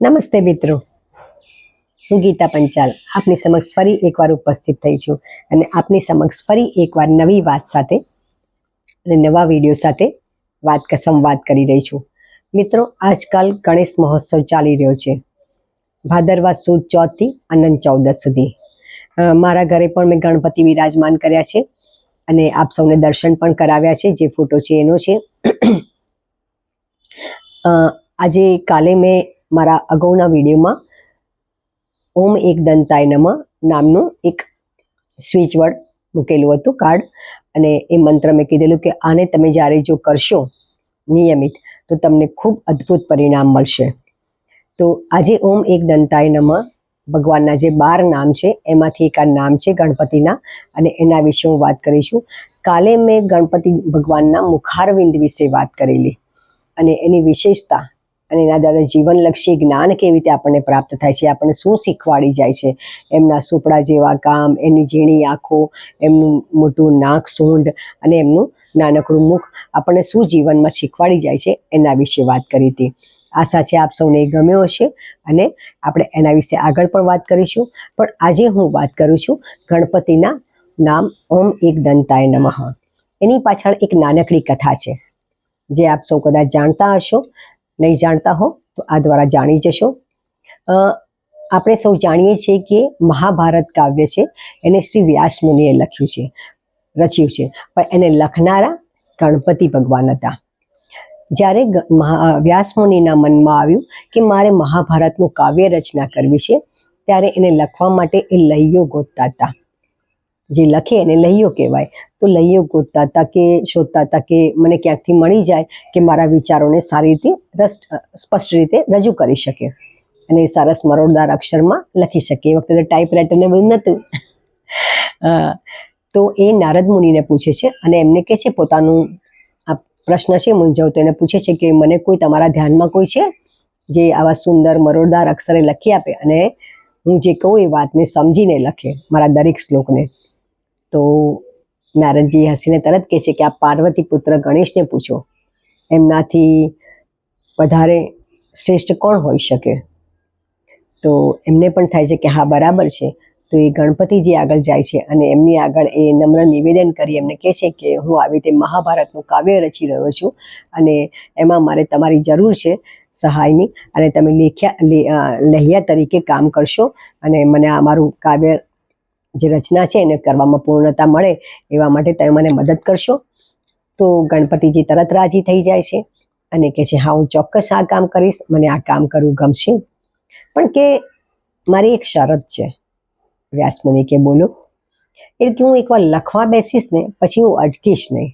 નમસ્તે મિત્રો. હું ગીતા પંચાલ. આપની સમક્ષ ફરી એકવાર ઉપસ્થિત થઈ છું અને આપની સમક્ષ ફરી એકવાર નવી વાત સાથે અને નવા વીડિયો સાથે વાત સંવાદ કરી રહી છું. મિત્રો, આજકાલ ગણેશ મહોત્સવ ચાલી રહ્યો છે. ભાદરવા સુદ ચોથથી અનંત ચૌદસ સુધી. મારા ઘરે પણ મેં ગણપતિ વિરાજમાન કર્યા છે અને આપ સૌને દર્શન પણ કરાવ્યા છે, જે ફોટો છે એનો છે. આજે કાલે મેં મારા અગાઉના વિડીયોમાં ઓમ એક દંતાય નમ નામનું એક સ્વિચ વર્ડ મૂકેલું હતું, કાર્ડ. અને એ મંત્ર મેં કીધેલું કે આને તમે જ્યારે જો કરશો નિયમિત, તો તમને ખૂબ અદ્ભુત પરિણામ મળશે. તો આજે ઓમ એક દંતાય નમ ભગવાનના જે બાર નામ છે, એમાંથી એક આ નામ છે ગણપતિના, અને એના વિશે હું વાત કરીશું. કાલે મેં ગણપતિ ભગવાનના મુખારવિંદ વિશે વાત કરેલી. અને એની વિશેષતા અને એના દ્વારા જીવનલક્ષી જ્ઞાન કેવી રીતે આપણને પ્રાપ્ત થાય છે, આપણને શું શીખવાડી જાય છે, એમના સુપડા જેવા કામ એની ઝીણી આંખો, એમનું મોટું નાક સૂંઢ અને એમનું નાનકડું મુખ આપણને શું જીવનમાં શીખવાડી જાય છે એના વિશે વાત કરી હતી. આશા છે આપ સૌને ગમ્યો હશે અને આપણે એના વિશે આગળ પણ વાત કરીશું. પણ આજે હું વાત કરું છું ગણપતિના નામ ઓમ એક દંતાય નમઃ. એની પાછળ એક નાનકડી કથા છે. જે આપ સૌ કદાચ જાણતા હશો. નહીં જાણતા હો, તો આ દ્વારા જાણી જશો. આપણે સૌ જાણીએ છીએ કે મહાભારત કાવ્ય છે, એને શ્રી વ્યાસ મુનિએ લખ્યું છે, રચ્યું છે. પણ એને લખનારા ગણપતિ ભગવાન હતા. જ્યારે વ્યાસ મુનિના મનમાં આવ્યું કે મારે મહાભારતનું કાવ્ય રચના કરવી છે, ત્યારે એને લખવા માટે એ લૈયો ગોતતા હતા. જે લખે એને લહીઓ કહેવાય. તો લહીઓ ગોતતા હતા કે શોધતા હતા કે મને ક્યાંકથી મળી જાય કે મારા વિચારોને સારી રીતે રસ, સ્પષ્ટ રીતે રજૂ કરી શકે. અને સરસ મરોડદાર અક્ષરમાં લખી શકે. એ વખતે તો ટાઈપરાઇટર ને બધું નહોતું. તો એ નારદ મુનિને પૂછે છે અને એમને કહે છે, પોતાનું આ પ્રશ્ન છે મૂંઝવતો એને પૂછે છે કે, મને કોઈ તમારા ધ્યાનમાં કોઈ છે જે આવા સુંદર મરોડદાર અક્ષરે લખી આપે? અને હું જે કહું એ વાતને સમજીને લખે મારા દરેક શ્લોકને. તો નારદજી હસીને તરત કહે છે કે આ પાર્વતી પુત્ર ગણેશને પૂછો. એમનાથી વધારે શ્રેષ્ઠ કોણ હોઈ શકે? તો એમને પણ થાય છે કે હા, બરાબર છે. તો એ ગણપતિજી આગળ જાય છે અને એમની આગળ એ નમ્ર નિવેદન કરી એમને કહે છે કે હું આવી રીતે મહાભારતનું કાવ્ય રચી રહ્યો છું અને એમાં મારે તમારી જરૂર છે સહાયની અને તમે લેખ્યા લહિયા તરીકે કામ કરશો અને મને આ મારું કાવ્ય જે રચના છે એને કરવામાં પૂર્ણતા મળે એવા માટે તમે મને મદદ કરશો. તો ગણપતિજી તરત રાજી થઈ જાય છે અને કહે છે, હા, હું ચોક્કસ આ કામ કરીશ, મને આ કામ કરવું ગમશે. પણ કે મારી એક શરત છે વ્યાસમુનિ કે બોલો એટલે કે હું એકવાર લખવા બેસીશ ને, પછી હું અટકીશ નહીં.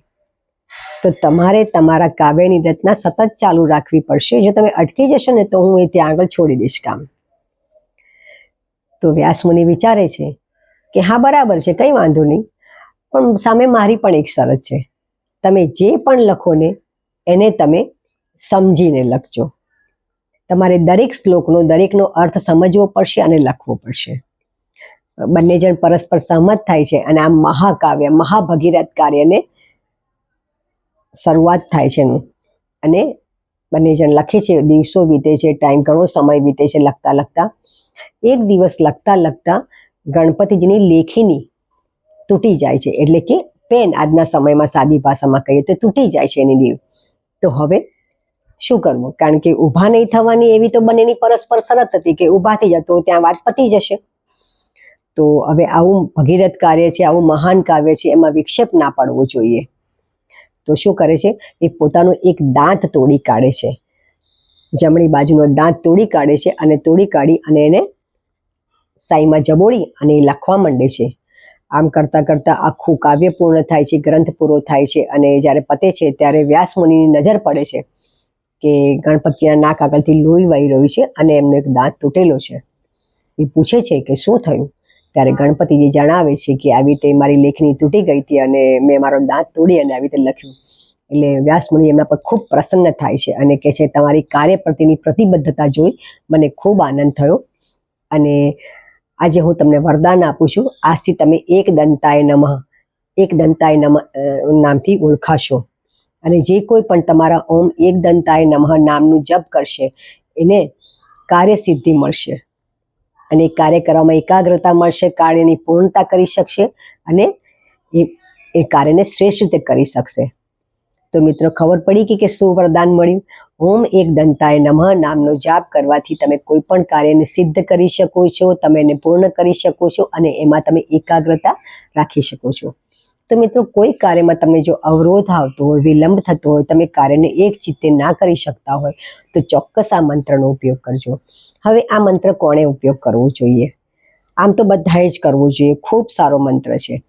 તો તમારે તમારા કાવ્યની રચના સતત ચાલુ રાખવી પડશે. જો તમે અટકી જશો ને, તો હું એ ત્યાં આગળ છોડી દઈશ કામ. તો વ્યાસમુનિ વિચારે છે કે હા, બરાબર છે, કંઈ વાંધો નહીં. પણ સામે મારી પણ એક શરત છે. તમે જે પણ લખો ને, એને તમે સમજીને લખજો. તમારે દરેક શ્લોકનો, દરેકનો અર્થ સમજવો પડશે અને લખવો પડશે. બંને જણ પરસ્પર સહમત થાય છે અને આ મહાકાવ્ય, મહાભગીરથ કાર્યને શરૂઆત થાય છે એનું. અને બંને જણ લખે છે, દિવસો વીતે છે ટાઈમ ઘણો સમય વીતે છે લખતા લખતા. એક દિવસ લખતા લખતા ગણપતિજીની લેખીની તૂટી જાય છે. એટલે કે પેન આજના સમયમાં સાદી ભાષામાં કહીએ તો તૂટી જાય છે એની લીવ તો હવે શું કરવું? કારણ કે ઊભા નહીં થવાની એવી તો બંનેની પરસ્પર શરત હતી કે ઊભા થઈ જતો ત્યાં વાત પતી જશે. તો હવે આવું ભગીરથ કાર્ય છે, આવું મહાન કાવ્ય છે, એમાં વિક્ષેપ ના પડવો જોઈએ. તો શું કરે છે? એ પોતાનો એક દાંત તોડી કાઢે છે. જમણી બાજુનો દાંત તોડી કાઢે છે અને તોડી કાઢી અને એને સાઈમાં જબોડી અને એ લખવા માંડે છે. આમ કરતાં કરતાં આખું કાવ્ય પૂર્ણ થાય છે, ગ્રંથ પૂરો થાય છે અને જ્યારે પતે છે ત્યારે વ્યાસ મુનિની નજર પડે છે કે ગણપતિના નાક આગળથી લોહી વહી રહ્યું છે અને એમનો એક દાંત તૂટેલો છે. એ પૂછે છે કે શું થયું? ત્યારે ગણપતિજી જણાવે છે કે આવી રીતે મારી લેખની તૂટી ગઈ હતી અને મેં મારો દાંત તોડી અને આવી રીતે લખ્યું. એટલે વ્યાસમુનિ એમના પર ખૂબ પ્રસન્ન થાય છે અને કહે છે, તમારી કાર્ય પ્રત્યેની પ્રતિબદ્ધતા જોઈ મને ખૂબ આનંદ થયો અને આજે હું તમને વરદાન આપું છું. આજથી તમે એક દંતાય નમઃ, એક દંતાય નમ નામથી ઓળખાશો. અને જે કોઈ પણ તમારા ઓમ એક દંતાય નમઃ નામનું જપ કરશે, એને કાર્યસિદ્ધિ મળશે. અને કાર્ય કરવામાં એકાગ્રતા મળશે, કાર્યની પૂર્ણતા કરી શકશે અને એ એ કાર્યને શ્રેષ્ઠ રીતે કરી શકશે. તો મિત્રો, ખબર પડી કે શું વરદાન મળ્યું? ઓમ એક દંતાય નમઃ નામનો જાપ કરવાથી તમે કોઈ પણ કાર્યને સિદ્ધ કરી શકો છો, તમે એને પૂર્ણ કરી શકો છો અને એમાં તમે એકાગ્રતા રાખી શકો છો. તો મિત્રો, કોઈ કાર્યમાં તમને જો અવરોધ આવતો હોય, વિલંબ થતો હોય, તમે કાર્યને એક ચિત્તે ના કરી શકતા હોય, તો ચોક્કસ આ મંત્રનો ઉપયોગ કરજો. હવે આ મંત્ર કોણે ઉપયોગ કરવો જોઈએ? આમ તો બધાએ જ કરવું જોઈએ, ખૂબ સારો મંત્ર છે.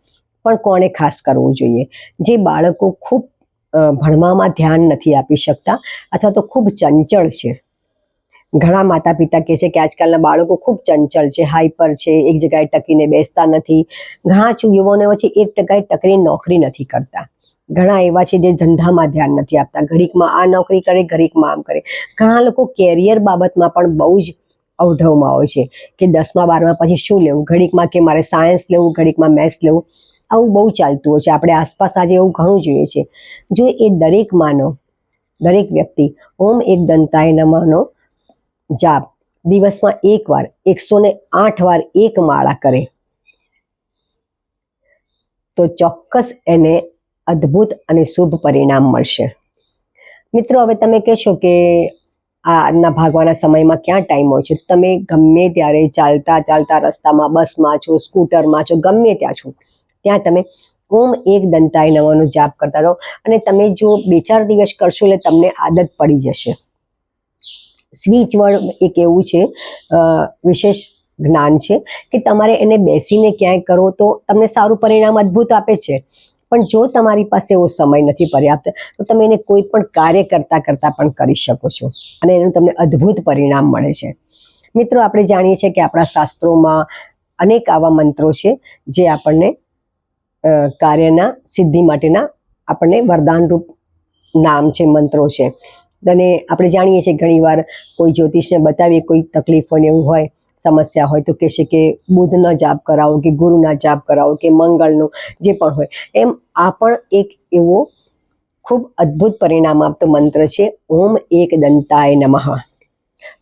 પણ કોણે ખાસ કરવું જોઈએ? જે બાળકો ખૂબ ભણવામાં ધ્યાન નથી આપી શકતા અથવા તો ખૂબ ચંચળ છે. ઘણા માતા પિતા કહે છે કે આજકાલના બાળકો ખૂબ ચંચળ છે હાઈપર છે, એક જગ્યાએ ટકીને બેસતા નથી. ઘણા યુવાનો છે એક ટકાએ ટકીને નોકરી નથી કરતા. ઘણા એવા છે જે ધંધામાં ધ્યાન નથી આપતા. ઘડીકમાં આ નોકરી કરે, ઘડીકમાં આમ કરે. ઘણા લોકો કેરિયર બાબતમાં પણ બહુ જ અવઢવમાં હોય છે કે દસમા, બારમા પછી શું લેવું? ઘડીકમાં કે મારે સાયન્સ લેવું, ઘડીકમાં મેથ્સ લેવું? આવું બહુ ચાલતું હોય છે. આપણે આસપાસ આજે એવું ઘણું જોઈએ છે. જો એ દરેક માનવ, દરેક વ્યક્તિ ઓમ એક દંતાય નમઃનો જાપ દિવસમાં એક વાર, એકસો ને આઠ વાર એક માળા કરે. તો ચોક્કસ એને અદ્ભુત અને શુભ પરિણામ મળશે. મિત્રો, હવે તમે કહેશો કે આજના ભાગવાના સમયમાં ક્યાં ટાઈમ હોય છે? તમે ગમે ત્યારે ચાલતા ચાલતા રસ્તામાં, બસમાં છો, સ્કૂટરમાં છો, ગમે ત્યાં છો. ત્યાં તમે ઓમ એક દંતાય નવાનો જાપ કરતા રહો. અને તમે જો બે ચાર દિવસ કરશો એટલે તમને આદત પડી જશે. સ્વિચ વર્ડ એક એવું છે વિશેષ જ્ઞાન છે કે તમારે એને બેસીને ક્યાંય કરો તો તમને સારું પરિણામ અદ્ભુત આપે છે. પણ જો તમારી પાસે એવો સમય નથી પર્યાપ્ત, તો તમે એને કોઈ પણ કાર્ય કરતા કરતાં પણ કરી શકો છો. અને એનું તમને અદ્ભુત પરિણામ મળે છે. મિત્રો, આપણે જાણીએ છીએ કે આપણા શાસ્ત્રોમાં અનેક આવા મંત્રો છે જે આપણને કાર્યના, સિદ્ધિ માટેના આપણને વરદાનરૂપ નામ છે, મંત્રો છે. અને આપણે જાણીએ છીએ ઘણીવાર કોઈ જ્યોતિષને બતાવીએ, કોઈ તકલીફ હોય એવું હોય, સમસ્યા હોય, તો કહેશે કે બુધનો જાપ કરાવો, કે ગુરુના જાપ કરાવો, કે મંગળનો, જે પણ હોય. એમ આ પણ એક એવો ખૂબ અદ્ભુત પરિણામ આપતો મંત્ર છે, ઓમ એક દંતાય નમઃ.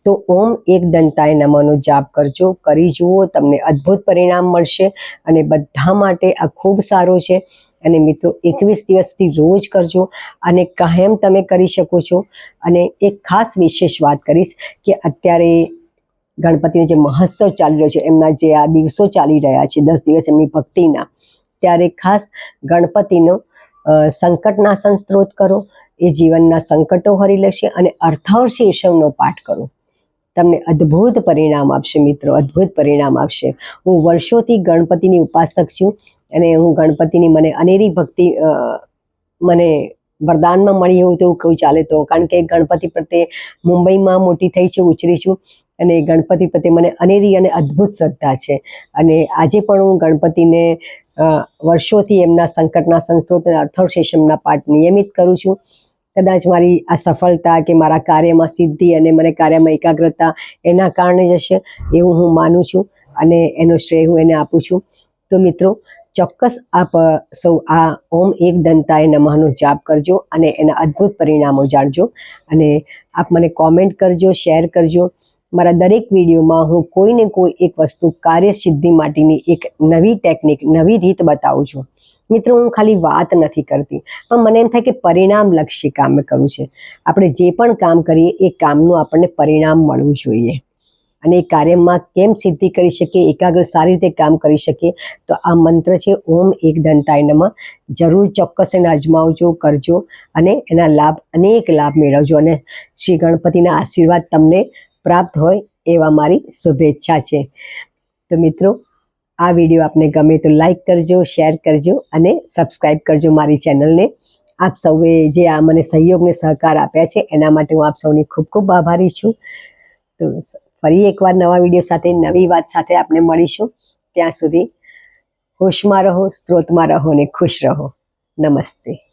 તો ઓમ એક દંતાય નમઃનો જાપ કરજો. કરી જુઓ, તમને અદ્ભુત પરિણામ મળશે અને બધા માટે આ ખૂબ સારું છે. અને મિત્રો, એકવીસ દિવસથી રોજ કરજો અને કાયમ તમે કરી શકો છો. અને એક ખાસ વિશેષ વાત કરીશ કે અત્યારે ગણપતિનો જે મહોત્સવ ચાલી રહ્યો છે, એમના જે આ દિવસો ચાલી રહ્યા છે, દસ દિવસ એમની ભક્તિના, ત્યારે ખાસ ગણપતિનો સંકટનાશન સ્ત્રોત કરો. એ જીવનના સંકટો હરી લેશે અને અર્થાવશેષમનો પાઠ કરો. તમને અદ્ભુત પરિણામ આપશે મિત્રો, અદ્ભુત પરિણામ આપશે. હું વર્ષોથી ગણપતિની ઉપાસક છું અને હું ગણપતિની મને અનેરી ભક્તિ મને વરદાનમાં મળી એવું તેવું કહું ચાલે તો. કારણ કે ગણપતિ પ્રત્યે મુંબઈમાં મોટી થઈ છે, ઉછરી છું અને ગણપતિ પ્રત્યે મને અનેરી અને અદ્ભુત શ્રદ્ધા છે. અને આજે પણ હું ગણપતિને વર્ષોથી એમના સંકટના સંસ્ત્રોત અને અર્થવશેષમના પાઠ નિયમિત કરું છું. કદાચ મારી આ સફળતા કે મારા કાર્યમાં સિદ્ધિ અને મને કાર્યમાં એકાગ્રતા એના કારણે જ હશે એવું હું માનું છું અને એનો શ્રેય હું એને આપું છું. તો મિત્રો, ચોક્કસ આપ સૌ આ ઓમ એક દંતાય નમઃનો જાપ કરજો અને એના અદ્ભુત પરિણામો જાણજો અને આપ મને કોમેન્ટ કરજો શેર કરજો મારા દરેક વિડીયોમાં હું કોઈને કોઈ એક વસ્તુ કાર્યસિદ્ધિ માટેની એક નવી ટેકનિક નવી રીત બતાવું છું. મિત્રો, હું ખાલી વાત નથી કરતી, પણ મને એમ થાય કે પરિણામલક્ષી કામ કરું છે. આપણે જે પણ કામ કરીએ, એ કામનું આપણને પરિણામ મળવું જોઈએ. અને એ કાર્યમાં કેમ સિદ્ધિ કરી શકીએ, એકાગ્ર સારી રીતે કામ કરી શકીએ, તો આ મંત્ર છે, ઓમ એક દંતાય નમઃ. જરૂર ચોક્કસ એને અજમાવજો, કરજો અને એના લાભ, અનેક લાભ મેળવજો. અને શ્રી ગણપતિના આશીર્વાદ તમને પ્રાપ્ત હોય એવા મારી શુભેચ્છા છે. તો મિત્રો, આ વીડિયો આપને ગમે તો લાઈક કરજો શેર કરજો અને સબસ્ક્રાઈબ કરજો મારી ચેનલને આપ સૌએ જે આ મને સહયોગને સહકાર આપ્યા છે, એના માટે હું આપ સૌની ખૂબ ખૂબ આભારી છું. તો ફરી એકવાર નવા વીડિયો સાથે, નવી વાત સાથે આપણે મળીશું. ત્યાં સુધી હોશમાં રહો, સ્ત્રોતમાં રહો અને ખુશ રહો. નમસ્તે.